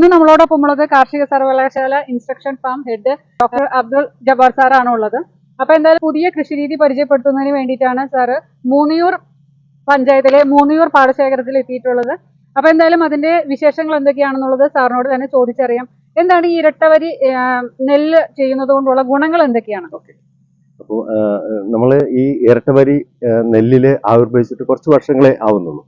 ഇന്ന് നമ്മളോടൊപ്പം ഉള്ളത് കാർഷിക സർവകലാശാല instruction farm head doctor Abdul Jabbar സാറാണ് ഉള്ളത്. അപ്പൊ എന്തായാലും പുതിയ കൃഷി രീതി പരിചയപ്പെടുത്തുന്നതിന് വേണ്ടിയിട്ടാണ് സാറ് മൂന്നിയൂർ പഞ്ചായത്തിലെ മൂന്നിയൂർ പാടശേഖരത്തിൽ എത്തിയിട്ടുള്ളത്. അപ്പൊ എന്തായാലും അതിന്റെ വിശേഷങ്ങൾ എന്തൊക്കെയാണെന്നുള്ളത് സാറിനോട് തന്നെ ചോദിച്ചറിയാം. എന്താണ് ഈ ഇരട്ടവരി നെല്ല് ചെയ്യുന്നത് കൊണ്ടുള്ള ഗുണങ്ങൾ എന്തൊക്കെയാണ്? അപ്പോൾ നമ്മൾ ഈ ഇരട്ടവരി നെല്ലിൽ ആവിർഭവിച്ചിട്ട് കുറച്ച് വർഷങ്ങളെ ആവുന്നുള്ളൂ.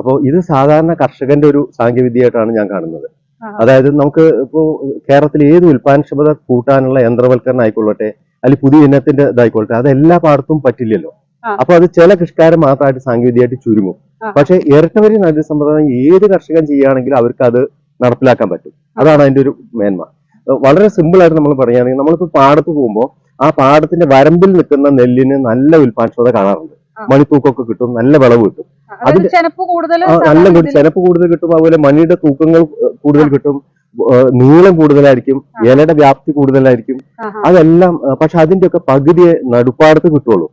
അപ്പോൾ ഇത് സാധാരണ കർഷകന്റെ ഒരു സാങ്കേതികമായിട്ടാണ് ഞാൻ കാണുന്നത്. അതായത് നമുക്ക് ഇപ്പോൾ കേരളത്തിൽ ഏത് ഉൽപ്പാദനക്ഷമത കൂട്ടാനുള്ള യന്ത്രവൽക്കരണം ആയിക്കൊള്ളട്ടെ അല്ലെങ്കിൽ പുതിയ ഇനത്തിന്റെ ഇതായിക്കൊള്ളട്ടെ അത് എല്ലാ പാടത്തും പറ്റില്ലല്ലോ. അപ്പൊ അത് ചില കൃഷിക്കാരെ മാത്രമായിട്ട് സാങ്കേതികമായിട്ട് ചുരുങ്ങും. പക്ഷെ ഇരട്ടവരി നല്ല സമ്പ്രദായം ഏത് കർഷകൻ ചെയ്യുകയാണെങ്കിലും അവർക്ക് അത് നടപ്പിലാക്കാൻ പറ്റും. അതാണ് അതിന്റെ ഒരു മേന്മ. വളരെ സിമ്പിൾ ആയിട്ട് നമ്മൾ പറയുകയാണെങ്കിൽ നമ്മളിപ്പോ പാടത്ത് പോകുമ്പോൾ ആ പാടത്തിന്റെ വരമ്പിൽ നിൽക്കുന്ന നെല്ലിന് നല്ല ഉൽപ്പാദനക്ഷമത കാണാറുണ്ട്. മണിപ്പൂക്കൊക്കെ കിട്ടും നല്ല വിളവ് കിട്ടും. അതായത് ചെനപ്പ് കൂടുതൽ നല്ല കൂടി കൂടുതൽ കിട്ടും. അതുപോലെ മണിയുടെ തൂക്കങ്ങൾ കൂടുതൽ കിട്ടും. നീളം കൂടുതലായിരിക്കും. ഇലയുടെ വ്യാപ്തി കൂടുതലായിരിക്കും. അതെല്ലാം പക്ഷെ അതിന്റെ ഒക്കെ പകുതിയെ നടുപ്പാടത്ത് കിട്ടുള്ളൂ.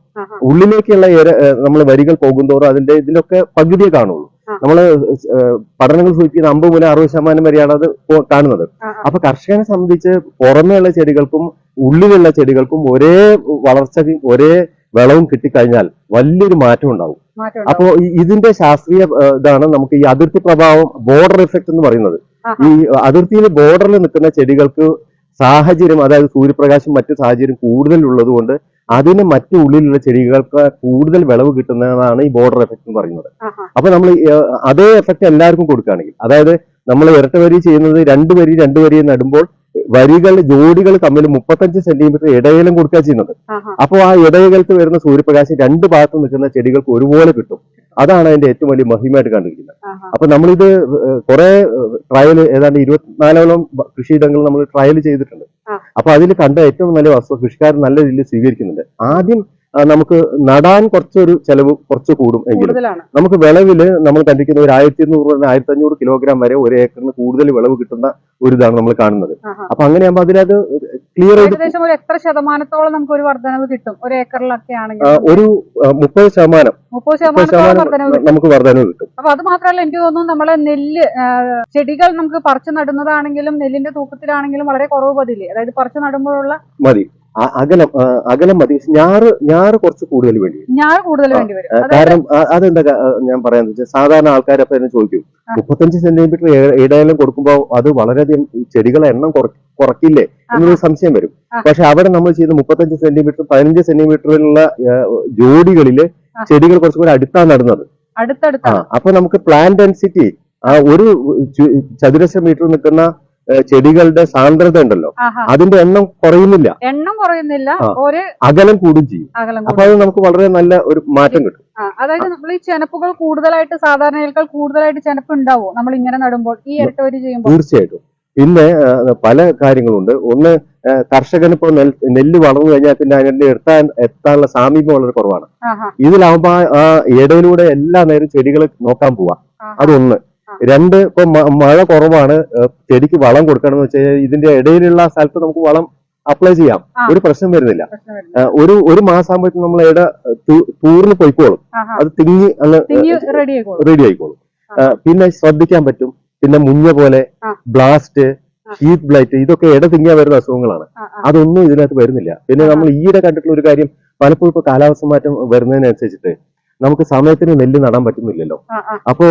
ഉള്ളിലേക്കുള്ള ഇര നമ്മൾ വരികൾ പോകുന്തോറും അതിന്റെ ഇതിലൊക്കെ പകുതിയെ കാണുള്ളൂ. നമ്മൾ നമ്മൾ പഠനങ്ങൾ സൂചിപ്പിക്കുന്ന അമ്പത് മുതൽ അറുപത് ശതമാനം വരെയാണ് അത് കാണുന്നത്. അപ്പൊ കർഷകനെ സംബന്ധിച്ച് പുറമേയുള്ള ചെടികൾക്കും ഉള്ളിലുള്ള ചെടികൾക്കും ഒരേ വളർച്ചയും ഒരേ വിളവും കിട്ടിക്കഴിഞ്ഞാൽ വലിയൊരു മാറ്റം ഉണ്ടാവും. അപ്പോൾ അപ്പോ ഇതിന്റെ ശാസ്ത്രീയ ഇതാണ് നമുക്ക് ഈ അതിർത്തി പ്രഭാവം ബോർഡർ എഫക്ട് എന്ന് പറയുന്നത്. ഈ അതിർത്തിയിൽ ബോർഡറിൽ നിൽക്കുന്ന ചെടികൾക്ക് സാഹചര്യം അതായത് സൂര്യപ്രകാശം മറ്റു സാഹചര്യം കൂടുതൽ ഉള്ളത് കൊണ്ട് അതിന് മറ്റു ഉള്ളിലുള്ള ചെടികൾക്ക് കൂടുതൽ വിളവ് കിട്ടുന്നതാണ് ഈ ബോർഡർ എഫക്ട് എന്ന് പറയുന്നത്. അപ്പൊ നമ്മൾ അതേ എഫക്ട് എല്ലാവർക്കും കൊടുക്കുകയാണെങ്കിൽ അതായത് നമ്മൾ ഇരട്ട വരി ചെയ്യുന്നത് രണ്ട് വരി രണ്ട് വരി നടുമ്പോൾ വരികൾ ജോഡികൾ തമ്മിൽ മുപ്പത്തഞ്ച് സെന്റിമീറ്റർ ഇടയിലും കൊടുക്കുക ചെയ്യുന്നത് അപ്പോൾ ആ ഇടയകൾക്ക് വരുന്ന സൂര്യപ്രകാശം രണ്ട് ഭാഗത്ത് നിൽക്കുന്ന ചെടികൾക്ക് ഒരുപോലെ കിട്ടും. അതാണ് അതിന്റെ ഏറ്റവും വലിയ മഹിമയായിട്ട് കണ്ടിരിക്കുന്നത് അപ്പൊ നമ്മളിത് കുറെ ട്രയൽ ഏതാണ്ട് ഇരുപത്തിനാലോളം കൃഷിയിടങ്ങൾ നമ്മൾ ട്രയൽ ചെയ്തിട്ടുണ്ട്. അപ്പൊ അതിൽ കണ്ട ഏറ്റവും നല്ല വസ്തു കൃഷിക്കാർ നല്ല രീതിയിൽ സ്വീകരിക്കുന്നുണ്ട്. ആദ്യം നമുക്ക് നടാൻ കുറച്ചൊരു ചെലവ് കുറച്ച് കൂടും എങ്കിലും. നമുക്ക് വിളവിൽ നമ്മൾ കണ്ടിരിക്കുന്ന ഒരു ആയിരത്തി ഇരുന്നൂറ് മുതൽ ആയിരത്തി അഞ്ഞൂറ് കിലോഗ്രാം വരെ ഒരു ഏക്കറിന് കൂടുതൽ വിളവ് കിട്ടുന്ന ഒരു ഇതാണ് നമ്മൾ കാണുന്നത്. അപ്പൊ അങ്ങനെയാകുമ്പോൾ അതിനകത്ത് ക്ലിയർ ഏകദേശം ഒരു എത്ര ശതമാനത്തോളം നമുക്ക് ഒരു വർധനവ് കിട്ടും? ഒരു ഏക്കറിലൊക്കെ ആണെങ്കിൽ. ഒരു മുപ്പത് ശതമാനം. മുപ്പത് ശതമാനം നമുക്ക് വർധനവ് കിട്ടും. അപ്പൊ അത് മാത്രമല്ല എനിക്ക് തോന്നുന്നു നമ്മളെ നെല്ല് ചെടികൾ നമുക്ക് പറിച്ചു നടുന്നതാണെങ്കിലും നെല്ലിന്റെ തൂക്കത്തിലാണെങ്കിലും വളരെ കുറവ് പതില്ലേ? അതായത് പറിച്ചു നടുമ്പോഴുള്ള മതി. അകലം അകലം മതി. ഞാറ് ഞാറ് കുറച്ച് കൂടുതൽ വേണ്ടി ഞാറ് കൂടുതൽ വേണ്ടി വരും. കാരണം അതെന്താ ഞാൻ പറയാന്ന് വെച്ചാൽ സാധാരണ ആൾക്കാർ അപ്പൊ എന്നെ ചോദിക്കും. മുപ്പത്തഞ്ച് സെന്റിമീറ്റർ ഇടയിലും കൊടുക്കുമ്പോൾ അത് വളരെയധികം ചെടികളെ എണ്ണം കുറ- കുറയ്ക്കില്ലേ? എന്നൊരു സംശയം വരും. പക്ഷെ അവിടെ നമ്മൾ ചെയ്ത് മുപ്പത്തഞ്ച് സെന്റിമീറ്റർ പതിനഞ്ച് സെന്റിമീറ്ററിലുള്ള ജോഡികളിൽ ചെടികൾ കുറച്ചും കൂടെ അടുത്താണ് നടുന്നത്. അപ്പൊ നമുക്ക് പ്ലാന്റ് ഡെൻസിറ്റി ആ ഒരു ചതുരശ്ര മീറ്റർ നിൽക്കുന്ന ചെടികളുടെ സാന്ദ്രത ഉണ്ടല്ലോ. അതിന്റെ എണ്ണം കുറയുന്നില്ല. എണ്ണം കുറയുന്നില്ല. ഒരു അകലം കൂടും ചെയ്യും. അപ്പൊ അത് നമുക്ക് വളരെ നല്ല ഒരു മാറ്റം കിട്ടും. അതായത് നമ്മൾ ഈ ചെനപ്പുകൾ കൂടുതലായിട്ട് സാധാരണയേക്കാൾ കൂടുതലായിട്ട് ചെനപ്പ് ഉണ്ടാവോ നമ്മൾ ഇങ്ങനെ നടുമ്പോൾ ഈ ഇരട്ടവരി ചെയ്യുമ്പോൾ? തീർച്ചയായിട്ടും. പിന്നെ പല കാര്യങ്ങളുണ്ട്. ഒന്ന് കർഷകന് ഇപ്പോൾ നെല്ല് വളർന്നു കഴിഞ്ഞാൽ പിന്നെ അതിന്റെ എത്താൻ എത്താനുള്ള സാമീപ്യം വളരെ കുറവാണ്. ഇതിലാവുമ്പോ ആ- ഇടയിലൂടെ എല്ലാ നേരം ചെടികൾ നോക്കാൻ പോവാ. അതൊന്ന്. രണ്ട് ഇപ്പൊ മഴ കുറവാണ്. ചെടിക്ക് വളം കൊടുക്കണം എന്ന് വെച്ച് കഴിഞ്ഞാൽ ഇതിന്റെ ഇടയിലുള്ള സ്ഥലത്ത് നമുക്ക് വളം അപ്ലൈ ചെയ്യാം. ഒരു പ്രശ്നം വരുന്നില്ല. ഒരു ഒരു മാസം ആകുമ്പോഴത്തേക്കും നമ്മൾ ഇട തൂർന്ന് പൊയ്ക്കോളും. അത് തിങ്ങി അങ്ങ് റെഡി ആയിക്കോളും. പിന്നെ ശ്രദ്ധിക്കാൻ പറ്റും. പിന്നെ മുഞ്ഞ പോലെ. ബ്ലാസ്റ്റ് ഹീറ്റ് ബ്ലൈറ്റ് ഇതൊക്കെ ഇട തിങ്ങിയാ വരുന്ന അസുഖങ്ങളാണ്. അതൊന്നും ഇതിനകത്ത് വരുന്നില്ല. പിന്നെ. നമ്മൾ ഈയിടെ കണ്ടിട്ടുള്ള ഒരു കാര്യം പലപ്പോഴും ഇപ്പൊ കാലാവസ്ഥ മാറ്റം വരുന്നതിനനുസരിച്ചിട്ട് നമുക്ക് സമയത്തിന് നെല്ല് നടാൻ പറ്റുന്നില്ലല്ലോ. അപ്പോ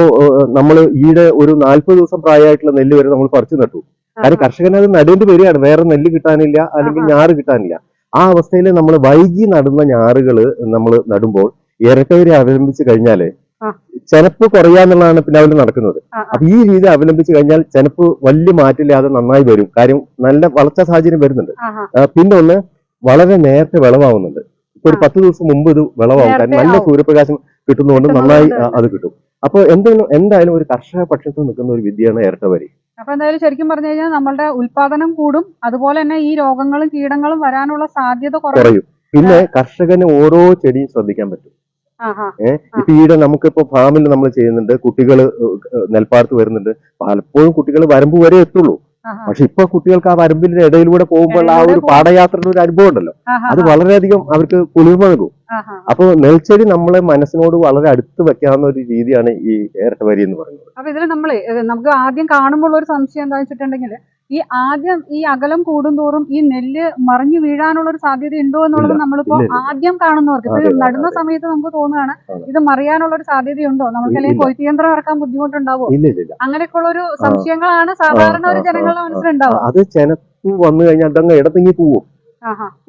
നമ്മൾ ഈടെ ഒരു നാല്പത് ദിവസം പ്രായമായിട്ടുള്ള നെല്ല് വരെ നമ്മൾ പറിച്ചു നട്ടു. കാരണം കർഷകന് അത് നടേണ്ടി വരികയാണ്. വേറെ നെല്ല് കിട്ടാനില്ല അല്ലെങ്കിൽ. ഞാറ് കിട്ടാനില്ല. ആ അവസ്ഥയിൽ നമ്മൾ വൈകി നടുന്ന ഞാറുകൾ നമ്മൾ നടുമ്പോൾ ഇരട്ടവരെ അവലംബിച്ച് കഴിഞ്ഞാൽ. ചെനപ്പ് കുറയാന്നുള്ളതാണ് പിന്നെ അവർ നടക്കുന്നത്. അപ്പൊ ഈ രീതി അവലംബിച്ച് കഴിഞ്ഞാൽ ചെനപ്പ് വലിയ മാറ്റില്ലാതെ നന്നായി വരും. കാര്യം നല്ല വളർച്ചാ സാഹചര്യം വരുന്നുണ്ട്. പിന്നെ ഒന്ന് വളരെ നേരത്തെ വിളവാകുന്നുണ്ട് ഒരു. പത്ത് ദിവസം മുമ്പ് ഇത് വിളവാകും കാരണം നല്ല സൂര്യപ്രകാശം കിട്ടുന്നതുകൊണ്ട് നന്നായി അത്. കിട്ടും. അപ്പൊ എന്തെങ്കിലും എന്തായാലും ഒരു കർഷക പക്ഷത്ത് നിൽക്കുന്ന ഒരു വിദ്യയാണ് ഇരട്ടവരി അപ്പൊ എന്തായാലും ശരിക്കും പറഞ്ഞു കഴിഞ്ഞാൽ നമ്മളുടെ ഉൽപാദനം കൂടും. അതുപോലെ തന്നെ ഈ രോഗങ്ങളും കീടങ്ങളും വരാനുള്ള സാധ്യത കുറയും. പിന്നെ കർഷകന് ഓരോ ചെടിയും ശ്രദ്ധിക്കാൻ പറ്റും. ഏഹ് ഇപ്പൊ ഈയിടെ നമുക്കിപ്പോ ഫാമിൽ നമ്മൾ ചെയ്യുന്നുണ്ട്. കുട്ടികൾ നെൽപ്പാടത്ത് വരുന്നുണ്ട്. പലപ്പോഴും കുട്ടികൾ വരമ്പ് വരെ എത്തുള്ളൂ. പക്ഷെ ഇപ്പൊ കുട്ടികൾക്ക് ആ വരമ്പിന്റെ ഇടയിലൂടെ പോകുമ്പോൾ ആ ഒരു പാടയാത്രയുടെ ഒരു അനുഭവം ഉണ്ടല്ലോ. അത് വളരെയധികം അവർക്ക് കുളിർമ നൽകും. അപ്പോൾ നെൽച്ചെടി നമ്മളെ മനസ്സിനോട് വളരെ അടുത്ത് വെക്കാവുന്ന ഒരു രീതിയാണ് ഈ ഇരട്ടവരി എന്ന് പറയുന്നത്. അപ്പൊ ഇതിൽ നമ്മൾ നമുക്ക് ആദ്യം കാണുമ്പോൾ ഒരു സംശയം എന്താ വെച്ചിട്ടുണ്ടെങ്കിൽ ഈ ആദ്യം ഈ അകലം കൂടുന്തോറും ഈ നെല്ല് മറിഞ്ഞു വീഴാനുള്ള ഒരു സാധ്യത ഉണ്ടോ എന്നുള്ളത് നമ്മളിപ്പോ. ആദ്യം കാണുന്നവർക്ക് ഇപ്പൊ നടുന്ന സമയത്ത് നമുക്ക് തോന്നുകയാണ് ഇത് മറിയാനുള്ള ഒരു സാധ്യതയുണ്ടോ? നമുക്ക് അല്ലെങ്കിൽ. കൊയ്ത്ത് യന്ത്രം ഇറക്കാൻ ബുദ്ധിമുട്ടുണ്ടാവോ? അങ്ങനെയൊക്കെയുള്ള ഒരു സംശയങ്ങളാണ് സാധാരണ ഒരു ജനങ്ങളുടെ. മനസ്സിലുണ്ടാവുക. അത് ചെനപ്പ് വന്നു കഴിഞ്ഞാൽ അതങ്ങ് ഇടതിങ്ങി പോവും.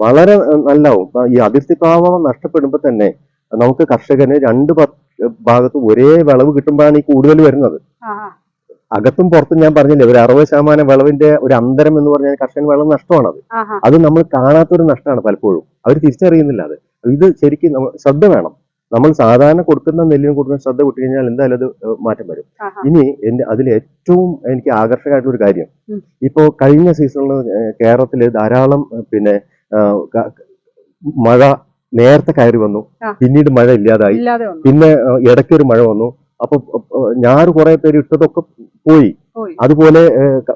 വളരെ നല്ലാവും ഈ അതിർത്തി പ്രാവം നഷ്ടപ്പെടുമ്പോൾ തന്നെ നമുക്ക് കർഷകന് രണ്ട് ഭാഗത്തും ഒരേ വിളവ് കിട്ടുമ്പോഴാണ് ഈ കൂടുതൽ വരുന്നത്. അകത്തും പുറത്തും ഞാൻ പറഞ്ഞില്ലേ ഒരു അറുപത് ശതമാനം വിളവിന്റെ ഒരു അന്തരം എന്ന് പറഞ്ഞാൽ കർഷകൻ വിളവ് നഷ്ടമാണത്. അത് നമ്മൾ കാണാത്തൊരു നഷ്ടമാണ് പലപ്പോഴും. അവർ തിരിച്ചറിയുന്നില്ല അത്. ഇത് ശരിക്കും ശ്രദ്ധ വേണം. നമ്മൾ സാധാരണ കൊടുക്കുന്ന നെല്ലിന് കൊടുക്കുന്ന ശ്രദ്ധ വിട്ടു കഴിഞ്ഞാൽ എന്തായാലും അത് മാറ്റം വരും. ഇനി എന്റെ അതിൽ ഏറ്റവും എനിക്ക് ആകർഷകമായിട്ടുള്ള ഒരു കാര്യം ഇപ്പോ കഴിഞ്ഞ സീസണിൽ കേരളത്തിൽ ധാരാളം പിന്നെ മഴ നേരത്തെ കയറി വന്നു. പിന്നീട് മഴ ഇല്ലാതായി. പിന്നെ ഇടയ്ക്കൊരു മഴ വന്നു. അപ്പൊ ഞാനൊരു ഞാറ് കുറെ പേര് ഇട്ടതൊക്കെ പോയി. അതുപോലെ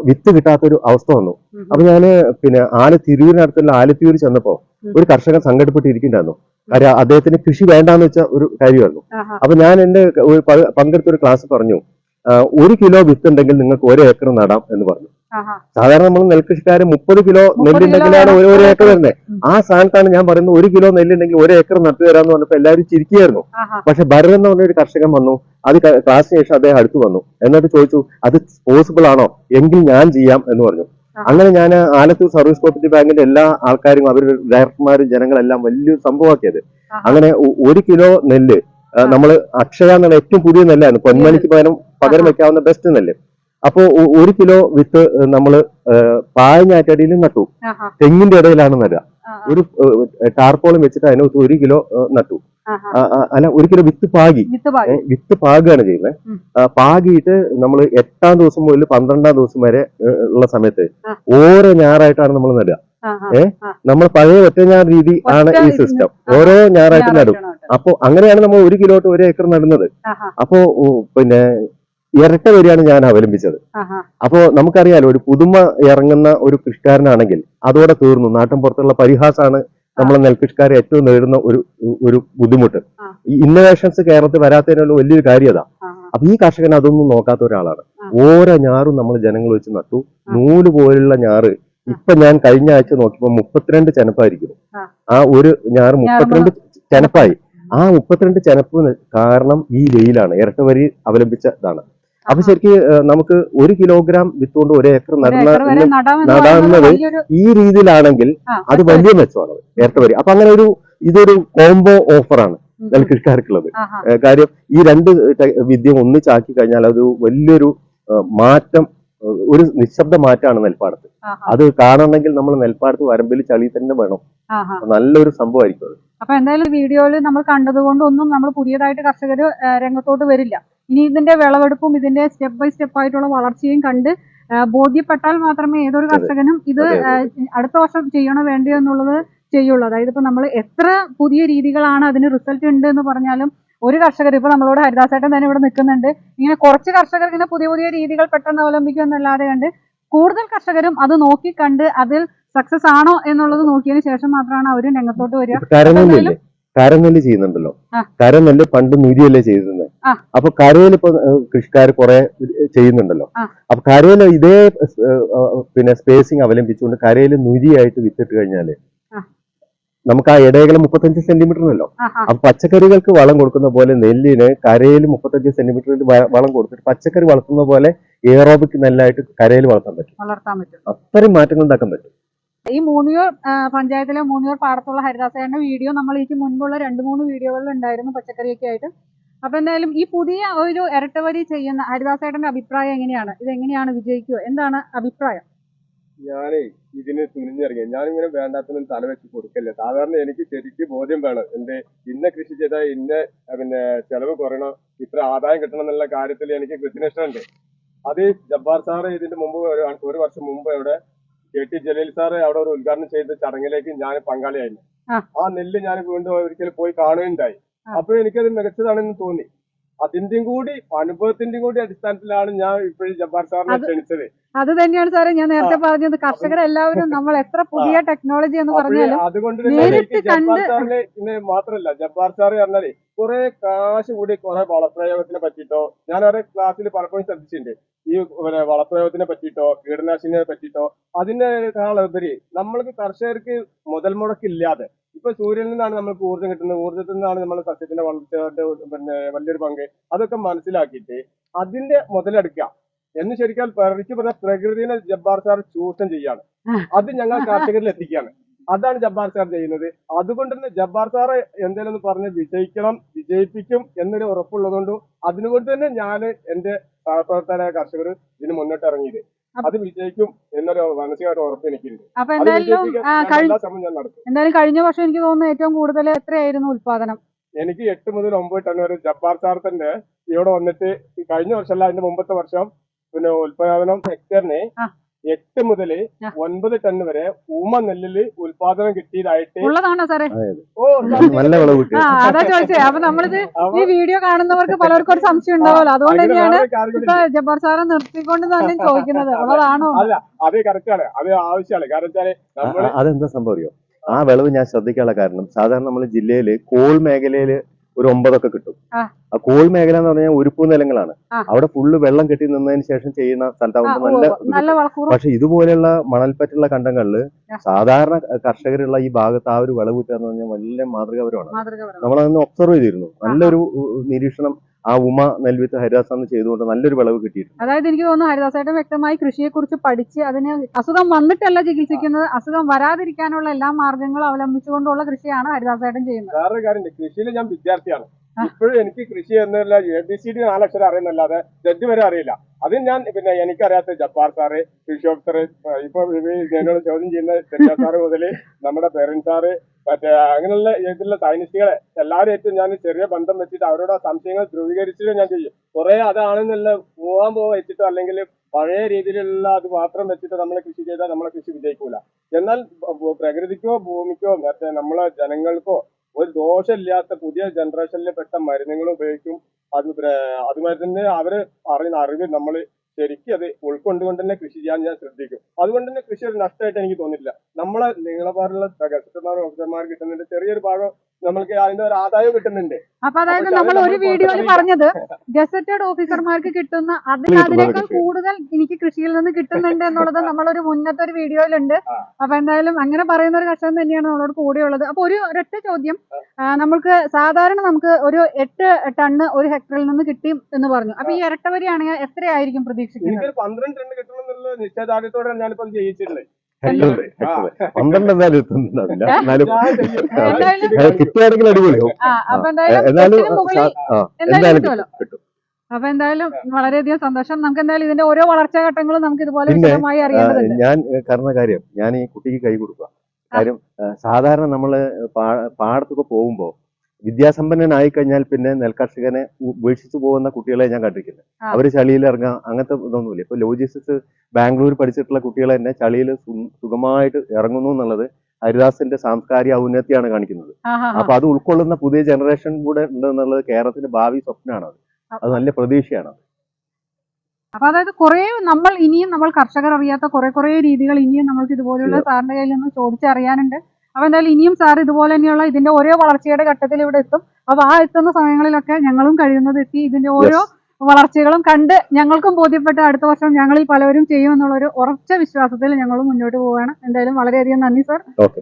വിത്ത് കിട്ടാത്തൊരു അവസ്ഥ വന്നു. അപ്പൊ ഞാൻ പിന്നെ ആലത്തിരൂരിനടുത്തുള്ള ആലത്തിയൂർ ചെന്നപ്പോ. ഒരു കർഷകൻ സങ്കടപ്പെട്ടിരിക്കുന്നുണ്ടായിരുന്നു കാര്യം അദ്ദേഹത്തിന് കൃഷി വേണ്ടാന്ന് വെച്ച ഒരു കാര്യമായിരുന്നു അപ്പൊ ഞാൻ എന്റെ ഒരു പങ്കെടുത്ത ഒരു ക്ലാസ് പറഞ്ഞു ഒരു കിലോ വിത്ത് ഉണ്ടെങ്കിൽ നിങ്ങൾക്ക് ഒരു ഏക്കർ നടാം എന്ന് പറഞ്ഞു. സാധാരണ നമ്മൾ നെൽകൃഷിക്കാര് മുപ്പത് കിലോ കിലോ നെല്ലുണ്ടെങ്കിലാണ് ഒരു ഒരു ഏക്കർ വരുന്നത് ആ സ്ഥാനത്താണ് ഞാൻ പറയുന്നത് ഒരു കിലോ നെല്ലുണ്ടെങ്കിൽ ഒരു ഏക്കർ നട്ടു തരാന്ന് പറഞ്ഞപ്പോ എല്ലാവരും ചിരിക്കുകയായിരുന്നു. പക്ഷെ ഭരതൻ എന്ന് പറഞ്ഞ ഒരു കർഷകൻ വന്നു. അത് ക്ലാസ്സിന് ശേഷം അദ്ദേഹം അടുത്ത് വന്നു. എന്നിട്ട് ചോദിച്ചു അത് പോസിബിൾ ആണോ? എങ്കിൽ ഞാൻ ചെയ്യാം എന്ന് പറഞ്ഞു. അങ്ങനെ ഞാൻ ആലത്തൂർ സർവീസ് കോപ്പറേറ്റീവ് ബാങ്കിന്റെ എല്ലാ ആൾക്കാരും അവരുടെ ഡയറക്ടർമാരും ജനങ്ങളെല്ലാം വലിയൊരു സംഭവമാക്കിയത്. അങ്ങനെ ഒരു കിലോ നെല്ല് നമ്മൾ നമ്മൾ അക്ഷയ എന്നുള്ള ഏറ്റവും പുതിയ നെല്ലായിരുന്നു. പൊന്മണിക്ക് പകരം പകരം വെക്കാവുന്ന ബെസ്റ്റ് നെല്ല്. അപ്പോ ഒരു കിലോ വിത്ത് നമ്മൾ പായഞ്ഞാറ്റടിയിൽ നട്ടു. തെങ്ങിന്റെ ഇടയിലാണ് നടുക. ഒരു ടാർപോളും വെച്ചിട്ട് അതിനകത്ത് ഒരു കിലോ നട്ടു. അല്ല ഒരു കിലോ വിത്ത് പാകി. വിത്ത് പാകുകയാണ് ചെയ്യുന്നത്. പാകിയിട്ട് നമ്മൾ എട്ടാം ദിവസം മുതൽ പന്ത്രണ്ടാം ദിവസം വരെ ഉള്ള സമയത്ത് ഓരോ ഞായറായിട്ടാണ് നമ്മൾ നടുക. ഏഹ് നമ്മൾ പഴയ ഒറ്റ ഞാർ രീതി ആണ് ഈ സിസ്റ്റം. ഓരോ ഞായറായിട്ട് നടും. അപ്പോ അങ്ങനെയാണ് നമ്മൾ ഒരു കിലോട്ട് ഒരു ഏക്കർ നടുന്നത്. അപ്പോ പിന്നെ ഇരട്ട വരിയാണ് ഞാൻ അവലംബിച്ചത്. അപ്പോ നമുക്കറിയാലോ ഒരു പുതുമ ഇറങ്ങുന്ന ഒരു കൃഷിക്കാരനാണെങ്കിൽ അതോടെ തീർന്നു. നാട്ടിൻ പുറത്തുള്ള പരിഹാസമാണ് നമ്മളെ നെൽകൃഷിക്കാരെ ഏറ്റവും നേടുന്ന ഒരു ഒരു ബുദ്ധിമുട്ട്. ഈ ഇന്നോവേഷൻസ് കേരളത്തിൽ വരാത്തതിനുള്ള വലിയൊരു കാര്യത അപ്പൊ ഈ കർഷകൻ അതൊന്നും നോക്കാത്ത ഒരാളാണ്. ഓരോ ഞാറും നമ്മൾ ജനങ്ങൾ വെച്ച് നട്ടു. നൂൽ പോലുള്ള ഞാറ് ഇപ്പൊ ഞാൻ കഴിഞ്ഞ ആഴ്ച നോക്കിയപ്പോ മുപ്പത്തിരണ്ട് ചെനപ്പായിരിക്കുന്നു. ആ. ആ ഒരു ഞാറ് മുപ്പത്തിരണ്ട് ചെനപ്പായി. ആ മുപ്പത്തിരണ്ട് ചെനപ്പ് കാരണം ഈ വെയിലാണ്. ഇരട്ടവരി അവലംബിച്ച ഇതാണ്. അപ്പൊ. ശരിക്ക് നമുക്ക് ഒരു കിലോഗ്രാം വിത്ത് കൊണ്ട് ഒരു ഏക്കർ നടാവുന്നത് ഈ രീതിയിലാണെങ്കിൽ അത് വലിയ മെച്ചമാണ്. ഇരട്ടവരി അപ്പൊ അങ്ങനെ ഒരു ഇതൊരു കോംബോ ഓഫറാണ്. നെൽകൃഷിക്കാർക്കുള്ളത്. കാര്യം ഈ രണ്ട് വിദ്യ ഒന്നിച്ചാക്കി കഴിഞ്ഞാൽ അത് വലിയൊരു മാറ്റം ഒരു നിശബ്ദ മാറ്റാണ് നെൽപ്പാടത്ത്. അത് കാണണമെങ്കിൽ നമ്മൾ നെൽപ്പാടത്ത് വരമ്പിൽ ചളി തന്നെ വേണം. നല്ലൊരു സംഭവമായിരിക്കും അത്. അപ്പൊ എന്തായാലും വീഡിയോയിൽ നമ്മൾ കണ്ടതുകൊണ്ട് ഒന്നും നമ്മൾ പുതിയതായിട്ട് കർഷകർ രംഗത്തോട്ട് വരില്ല. ഇനി ഇതിന്റെ വിളവെടുപ്പും ഇതിന്റെ സ്റ്റെപ്പ് ബൈ സ്റ്റെപ്പ് ആയിട്ടുള്ള വളർച്ചയും കണ്ട് ബോധ്യപ്പെട്ടാൽ മാത്രമേ ഏതൊരു കർഷകനും ഇത് അടുത്ത വർഷം ചെയ്യണോ വേണ്ടയോ എന്നുള്ളത് ചെയ്യുള്ളൂ. അതായത് ഇപ്പൊ നമ്മൾ എത്ര പുതിയ രീതികളാണ് അതിന് റിസൾട്ട് ഉണ്ട് എന്ന് പറഞ്ഞാലും ഒരു കർഷകർ ഇപ്പൊ നമ്മളോട് ഹരിദാസേട്ടൻ തന്നെ ഇവിടെ നിൽക്കുന്നുണ്ട് ഇങ്ങനെ കുറച്ച് കർഷകർ ഇങ്ങനെ പുതിയ പുതിയ രീതികൾ പെട്ടെന്ന് അവലംബിക്കും എന്നല്ലാതെ കണ്ട് കൂടുതൽ കർഷകരും അത് നോക്കി കണ്ട് അതിൽ സക്സസ് ആണോ എന്നുള്ളത് നോക്കിയതിന് ശേഷം മാത്രമാണ് അവർ രംഗത്തോട്ട് വരിക കരനെല്ല് ചെയ്യുന്നുണ്ടല്ലോ കരനെല്ല് പണ്ട് നുരിയല്ലേ ചെയ്തിരുന്നത്. അപ്പൊ കരയിൽ ഇപ്പൊ കൃഷിക്കാർ കുറെ ചെയ്യുന്നുണ്ടല്ലോ. അപ്പൊ കരയിൽ ഇതേ പിന്നെ സ്പേസിങ് അവലംബിച്ചുകൊണ്ട് കരയിൽ നുരിയായിട്ട് വിത്തിട്ട് കഴിഞ്ഞാൽ. നമുക്ക് ആ ഇടകൾ മുപ്പത്തഞ്ച് സെന്റിമീറ്റർ ഉണ്ടല്ലോ. അപ്പൊ പച്ചക്കറികൾക്ക് വളം കൊടുക്കുന്ന പോലെ നെല്ലിന് കരയിൽ മുപ്പത്തഞ്ച് സെന്റിമീറ്ററിൽ വളം കൊടുത്തിട്ട് പച്ചക്കറി വളർത്തുന്ന പോലെ എയറോബിക് നെല്ലായിട്ട് കരയിൽ വളർത്താൻ പറ്റും. വളർത്താൻ പറ്റും. അത്രയും മാറ്റങ്ങൾ ഉണ്ടാക്കാൻ പറ്റും. ഈ മൂന്നിയൂർ പഞ്ചായത്തിലെ മൂന്നിയൂർ പാടത്തുള്ള ഹരിദാസയുടെ വീഡിയോ നമ്മൾ ഈ മുൻപുള്ള രണ്ട് മൂന്ന് വീഡിയോകളിൽ ഉണ്ടായിരുന്നു പച്ചക്കറിയൊക്കെ ആയിട്ട്. അപ്പൊ എന്തായാലും ഈ പുതിയ ഒരു ഇരട്ടവരി ചെയ്യുന്ന ഹരിദാസേട്ടന്റെ അഭിപ്രായം എങ്ങനെയാണ്? ഇത് എങ്ങനെയാണ് വിജയിക്കുക? എന്താണ് അഭിപ്രായം? ഞാനേ ഇതിന് തുനിഞ്ഞിറങ്ങി ഞാനിങ്ങനെ വേണ്ടാത്തൊന്നും തല വെച്ച് കൊടുക്കല്ലേ. സാധാരണ എനിക്ക് ശരിക്ക് ബോധ്യം വേണം. എന്റെ ഇന്ന കൃഷി ചെയ്താൽ ഇന്ന പിന്നെ ചെലവ് കുറയണം. ഇത്ര ആദായം കിട്ടണം എന്നുള്ള കാര്യത്തിൽ എനിക്ക് കൃത്യനിഷ്ഠമുണ്ട് അത് ജബ്ബാർ സാറ് ഇതിന്റെ മുമ്പ് ഒരു ഒരു വർഷം മുമ്പ് അവിടെ കെ ടി ജലീൽ സാറ് അവിടെ ഒരു ഉദ്ഘാടനം ചെയ്ത ചടങ്ങിലേക്ക് ഞാൻ പങ്കാളിയായിരുന്നു. ആ. നെല്ല് ഞാൻ വീണ്ടും ഒരിക്കൽ പോയി കാണുകയുണ്ടായി. അപ്പൊ എനിക്കത് മികച്ചതാണെന്ന് തോന്നി. അതിന്റെയും കൂടി അനുഭവത്തിന്റെയും കൂടി അടിസ്ഥാനത്തിലാണ് ഞാൻ ഇപ്പോഴും ജബ്ബാർ സാറിനെ ക്ഷണിച്ചത്. അത് തന്നെയാണ് സാറേ ഞാൻ നേരത്തെ പറഞ്ഞത് കർഷകരെല്ലാവരും നമ്മൾ എത്ര പുതിയ ടെക്നോളജി എന്ന് പറഞ്ഞാലും അതുകൊണ്ട് ജബ്ബാർ കണ്ട് സാറിനെ ഇന്ന് മാത്രല്ല ജബ്ബാർ സാറ് പറഞ്ഞാൽ കുറെ കാശ് കൂടി കുറെ വളപ്രയോഗത്തിനെ പറ്റിയിട്ടോ ഞാൻ ഓരോ ക്ലാസ്സിൽ പലപ്പോഴും ശ്രദ്ധിച്ചിട്ടുണ്ട്. ഈ വളപ്രയോഗത്തിനെ പറ്റിയിട്ടോ കീടനാശിനിയെ പറ്റിയിട്ടോ അതിനേക്കാളുപരി നമ്മൾക്ക് കർഷകർക്ക് മുതൽ മുടക്കില്ലാതെ ഇപ്പൊ സൂര്യനിൽ നിന്നാണ് നമ്മൾക്ക് ഊർജം കിട്ടുന്നത്. ഊർജത്തിൽ നിന്നാണ് നമ്മൾ സസ്യത്തിന്റെ വളർച്ചയുടെ പിന്നെ വലിയൊരു പങ്ക്. അതൊക്കെ മനസ്സിലാക്കിയിട്ട് അതിന്റെ മുതലെടുക്കുക. എന്ന് ശരിക്കും പറിച്ചു പറഞ്ഞ പ്രകൃതിനെ ജബ്ബാർ സാർ ചൂഷണം ചെയ്യാണ്. അത് ഞങ്ങൾ കർഷകരിൽ എത്തിക്കുകയാണ്. അതാണ് ജബ്ബാർ സാർ ചെയ്യുന്നത്. അതുകൊണ്ട് തന്നെ ജബ്ബാർ സാറ് എന്തേലും പറഞ്ഞ് വിജയിക്കണം വിജയിപ്പിക്കും എന്നൊരു ഉറപ്പുള്ളതുകൊണ്ടും അതിനുകൊണ്ട് തന്നെ ഞാൻ എന്റെ സഹപ്രവർത്തകരായ കർഷകർ ഇതിന് മുന്നോട്ട് ഇറങ്ങിയത്. അത് വിജയിക്കും എന്നൊരു മാനസികമായിട്ട് ഉറപ്പ് എനിക്കുണ്ട്. അപ്പൊ എന്തായാലും എല്ലാ ഞാൻ നടത്തും. എന്തായാലും കഴിഞ്ഞ വർഷം എനിക്ക് തോന്നുന്നു ഏറ്റവും കൂടുതൽ എത്രയായിരുന്നു ഉത്പാദനം? എനിക്ക് എട്ട് മുതൽ ഒമ്പത് ടൺ വരെ ജബ്ബാർ ചാർത്തന്റെ ഇവിടെ വന്നിട്ട് കഴിഞ്ഞ വർഷമല്ല അതിന്റെ മുമ്പത്തെ വർഷം പിന്നെ ഉത്പാദനം ഹെക്ടറിന്. എട്ട് മുതൽ. ഒൻപത് ടൺ വരെ ഊമ നെല്ലിൽ ഉൽപാദനം കിട്ടിയതായിട്ട് ഉള്ളതാണോ സാറേ? ഓ നല്ല വിളവ് കിട്ടി. ആ അതാ ചോദിച്ചേ. അപ്പൊ നമ്മളിത് ഈ വീഡിയോ കാണുന്നവർക്ക് പലർക്കും ഒരു സംശയം ഉണ്ടാവുമല്ലോ. അതുകൊണ്ട് തന്നെയാണ് ഇപ്പൊ ജബ്ബാർ സാറെ നിർത്തിക്കൊണ്ട് തന്നെ ചോദിക്കുന്നത്. ഉള്ളതാണോ? അല്ല അത് കറക്റ്റ് ആണ് അത് ആവശ്യമാണ്. കാരണം വെച്ചാൽ ആ, നമ്മൾ അതെന്താ സംഭവം അറിയോ? ആ വിളവ് ഞാൻ ശ്രദ്ധിക്കാനുള്ള കാരണം സാധാരണ നമ്മൾ ജില്ലയിൽ കോൾ മേഖലയിൽ ഒരു ഒമ്പതൊക്കെ കിട്ടും. ആ. കോൾ മേഖല എന്ന് പറഞ്ഞാൽ ഉരുപ്പു നിലങ്ങളാണ്. അവിടെ ഫുള്ള് വെള്ളം കെട്ടി നിന്നതിന് ശേഷം ചെയ്യുന്ന സ്ഥലത്താവുമ്പോൾ നല്ല പക്ഷെ ഇതുപോലെയുള്ള മണൽപ്പറ്റുള്ള കണ്ടങ്ങളിൽ ആ. സാധാരണ കർഷകരുള്ള ഈ ഭാഗത്ത് ആ ഒരു വിളവ് കിട്ടുക എന്ന് പറഞ്ഞാൽ വലിയ മാതൃകാപരമാണ്. മാതൃകപരം നമ്മളതൊന്ന് ഒബ്സർവ് ചെയ്തിരുന്നു. നല്ലൊരു നിരീക്ഷണം ആ ഉമ നെൽവിത്ത് ഹരിദാസ് ചെയ്തുകൊണ്ട് നല്ലൊരു വിളവ് കിട്ടിയിട്ടുണ്ട്. അതായത് എനിക്ക് തോന്നുന്നു ഹരിദാസേട്ടൻ വ്യക്തമായി കൃഷിയെ കുറിച്ച് പഠിച്ച് അതിന് അസുഖം വന്നിട്ടല്ല ചികിത്സിക്കുന്നത്. അസുഖം വരാതിരിക്കാനുള്ള എല്ലാ മാർഗങ്ങളും അവലംബിച്ചുകൊണ്ടുള്ള കൃഷിയാണ് ഹരിദാസേട്ടൻ ചെയ്യുന്നത്. വേറൊരു കാര്യം കൃഷിയിൽ ഞാൻ വിദ്യാർത്ഥിയാണ്. ഇപ്പോഴും എനിക്ക് കൃഷി എന്നല്ല എ ബി സി ഡി നാലക്ഷരം അറിയുന്നല്ലാതെ ജഡ്ജ് വരെ അറിയില്ല. അത് ഞാൻ പിന്നെ എനിക്കറിയാത്ത ജപ്പാർ സാറ് കൃഷി ഓഫീസർ ഇപ്പൊ ഞങ്ങൾ ചോദ്യം ചെയ്യുന്ന സാറ് മുതൽ നമ്മുടെ പേരന്റ് സാറ് മറ്റേ അങ്ങനെയുള്ള ഇതിലുള്ള സൈനിസ്റ്റുകളെ എല്ലാവരും ഏറ്റവും ഞാൻ ചെറിയ ബന്ധം വെച്ചിട്ട് അവരോട് ആ സംശയങ്ങൾ ധ്രുവീകരിച്ചിട്ട് ഞാൻ ചെയ്യും. കുറെ അതാണെന്നുള്ള പോകാൻ പോകാൻ വെച്ചിട്ടോ അല്ലെങ്കിൽ പഴയ രീതിയിലുള്ള അത് മാത്രം വെച്ചിട്ട് നമ്മൾ കൃഷി ചെയ്താൽ നമ്മളെ കൃഷി വിജയിക്കൂല. എന്നാൽ പ്രകൃതിക്കോ ഭൂമിക്കോ മറ്റേ നമ്മളെ ജനങ്ങൾക്കോ ഒരു ദോഷമില്ലാത്ത പുതിയ ജനറേഷനിൽ പെട്ട മരുന്നുകൾ ഉപയോഗിക്കും. അത് അതുമായി തന്നെ അവർ അറിയുന്ന അറിവ് നമ്മൾ ശരിക്കും അത് ഉൾക്കൊണ്ടുകൊണ്ട് തന്നെ കൃഷി ചെയ്യാൻ ഞാൻ ശ്രദ്ധിക്കും. അതുകൊണ്ട് തന്നെ കൃഷി ഒരു നഷ്ടമായിട്ട് എനിക്ക് തോന്നിയിട്ടില്ല. നമ്മളെ നീളപാടുള്ള ഗസറ്റന്മാർ ഓഫീസർമാർ കിട്ടുന്നതിന്റെ ചെറിയൊരു ഭാഗം നമ്മൾക്ക് അതിന്റെ ഒരു ആദായം കിട്ടുന്നുണ്ട്. അപ്പൊ അതായത് നമ്മൾ ഒരു വീഡിയോയിൽ. പറഞ്ഞത് ഗസറ്റഡ് ഓഫീസർമാർക്ക് കിട്ടുന്ന അതിന് അതിനേക്കാൾ കൂടുതൽ എനിക്ക് കൃഷിയിൽ നിന്ന് കിട്ടുന്നുണ്ട് എന്നുള്ളത് നമ്മളൊരു മുന്നത്തെ ഒരു വീഡിയോയിലുണ്ട്. അപ്പൊ എന്തായാലും അങ്ങനെ പറയുന്ന ഒരു കർഷകൻ തന്നെയാണ് നമ്മളോട് കൂടെയുള്ളത്. അപ്പൊ ഒരു ഒരൊറ്റ ചോദ്യം. നമ്മൾക്ക് നമുക്ക് സാധാരണ നമുക്ക് ഒരു എട്ട് ടണ്ണ് ഒരു ഹെക്ടറിൽ നിന്ന് കിട്ടി എന്ന് പറഞ്ഞു. അപ്പൊ ഈ ഇരട്ടവരിയാണെങ്കിൽ എത്രയായിരിക്കും പ്രതീക്ഷിക്കുന്നത്? പന്ത്രണ്ട് ടൺ കിട്ടണം എന്നുള്ള നിശ്ചയദാർഢ്യത്തോടെ ഞാനിപ്പോ ആ. പന്ത്രണ്ട് എന്തായാലും എത്തുന്നുണ്ടാവില്ല. എന്നാലും കിട്ടുകയാണെങ്കിൽ അടിപൊളിയാവും ആ അപ്പൊ എന്തായാലും എന്നാലും എന്തായാലും കിട്ടും അപ്പൊ എന്തായാലും വളരെയധികം സന്തോഷം. നമുക്ക് എന്തായാലും ഇതിന്റെ ഓരോ വളർച്ചാ ഘട്ടങ്ങളും നമുക്ക് ഇതുപോലെ വിശദമായി അറിയേണ്ടതുണ്ട്. ഞാൻ കാരണം കാര്യം. ഞാൻ ഈ കുട്ടിക്ക് കൈ കൊടുക്കുക. കാര്യം സാധാരണ നമ്മൾ പാടത്തൊക്കെ പോകുമ്പോ വിദ്യാസമ്പന്നനായി കഴിഞ്ഞാൽ പിന്നെ നെൽകർഷകനെ ഉപേക്ഷിച്ചു പോകുന്ന കുട്ടികളെ ഞാൻ കണ്ടിരിക്കുന്നത്. അവർ ചളിയിൽ ഇറങ്ങുക അങ്ങനത്തെ ഇതൊന്നുമില്ല. ഇപ്പൊ ലോജിസ്റ്റിക്സ് ബാംഗ്ലൂർ പഠിച്ചിട്ടുള്ള കുട്ടികളെ തന്നെ ചളിയിൽ സുഖമായിട്ട് ഇറങ്ങുന്നു എന്നുള്ളത് ഹരിദാസിന്റെ സാംസ്കാരിക ഔന്നത്യാണ് കാണിക്കുന്നത്. അപ്പൊ അത് ഉൾക്കൊള്ളുന്ന പുതിയ ജനറേഷൻ കൂടെ ഉണ്ട് എന്നുള്ളത് കേരളത്തിന്റെ ഭാവി സ്വപ്നമാണ് അത്. അത് നല്ല പ്രതീക്ഷയാണ് അപ്പൊ അതായത് കുറെ നമ്മൾ ഇനിയും നമ്മൾ കർഷകർ അറിയാത്ത കുറെ കുറെ രീതികൾ ഇനിയും നമ്മൾക്ക് ഇതുപോലെയുള്ള സാറിന്റെ കയ്യിൽ നിന്ന് ചോദിച്ചറിയാനുണ്ട്. അപ്പൊ എന്തായാലും ഇനിയും സാർ ഇതുപോലെ തന്നെയുള്ള ഇതിന്റെ ഓരോ വളർച്ചയുടെ ഘട്ടത്തിൽ ഇവിടെ എത്തും. അപ്പൊ ആ എത്തുന്ന സമയങ്ങളിലൊക്കെ ഞങ്ങളും കഴിയുന്നത് എത്തി. ഇതിന്റെ ഓരോ വളർച്ചകളും കണ്ട് ഞങ്ങൾക്കും ബോധ്യപ്പെട്ട് അടുത്ത വർഷം ഞങ്ങൾ ഈ പലവരും ചെയ്യുമെന്നുള്ളൊരു ഉറച്ച വിശ്വാസത്തിൽ ഞങ്ങളും മുന്നോട്ട് പോവുകയാണ്. എന്തായാലും വളരെയധികം നന്ദി സാർ ഓക്കെ